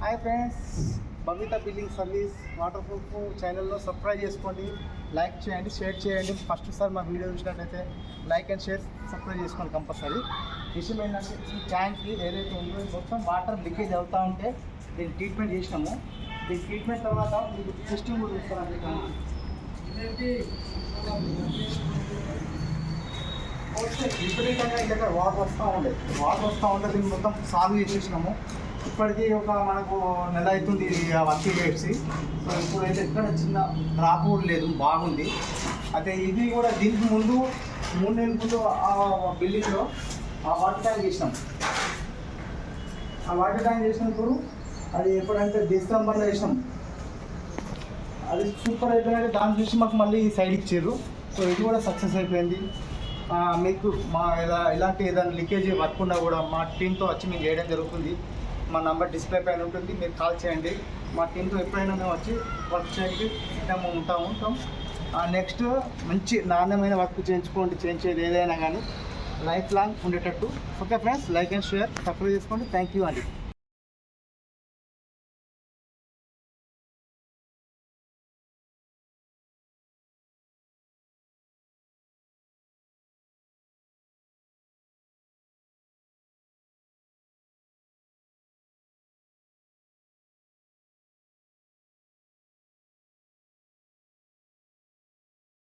Hi friends Babita billing service water proof ఛానల్లో subscribe చేసుకోండి. Like చేయండి షేర్ చేయండి. ఫస్ట్ సార్ మా వీడియో చూసినట్లయితే లైక్ అండ్ షేర్ సబ్స్క్రైబ్ చేసుకోండి కంపల్సరీ విషయం ఏంటంటే ఈ ట్యాంక్కి ఏదైతే ఉందో మొత్తం వాటర్ లీకేజ్ అవుతూ ఉంటే దీన్ని ట్రీట్మెంట్ చేసినాము. దీని ట్రీట్మెంట్ తర్వాత మీకు టెస్టింగ్ కూడా ఇస్తారండి విపరీతంగా ఇక్కడ వాటర్ వస్తూ ఉండే. వాటర్ వస్తూ ఉంటే దీన్ని మొత్తం సాల్వ్ చేసేసినాము. ఇప్పటికీ ఒక మనకు నెల అవుతుంది ఆ వర్క్ చేసి సో ఇప్పుడైతే ఎక్కడ చిన్న డ్రాప్ కూడా లేదు బాగుంది. అయితే ఇది కూడా దీనికి ముందు మూడు నెలల ముందు ఆ బిల్డింగ్లో ఆ వాటర్ ట్యాంక్ చేసినాం. ఆ వాటర్ ట్యాంక్ చేసినప్పుడు అది ఎప్పుడంటే డిస్టంబర్లో చేసినాం. అది సూపర్ అయిపోయినట్టు దాన్ని చూసి మాకు మళ్ళీ సైడ్ ఇచ్చారు. సో ఇది కూడా సక్సెస్ అయిపోయింది. మీకు మా ఇలా ఇలాంటి ఏదైనా లీకేజ్ వర్క్ ఉన్నా కూడా మా టీంతో వచ్చి మేము చేయడం జరుగుతుంది. మా నంబర్ డిస్ప్లే పైన ఉంటుంది మీరు కాల్ చేయండి. మా టీంతో ఎప్పుడైనా మేము వచ్చి వర్క్ చేయడానికి సిద్ధంగా ఉంటాము. ఉంటాం నెక్స్ట్ మంచి నాణ్యమైన వర్క్ చేయించుకోండి చేయించేది ఏదైనా కానీ లైఫ్ లాంగ్ ఉండేటట్టు. Okay friends like and share subscribe చేసుకోండి. థ్యాంక్ యూ అండి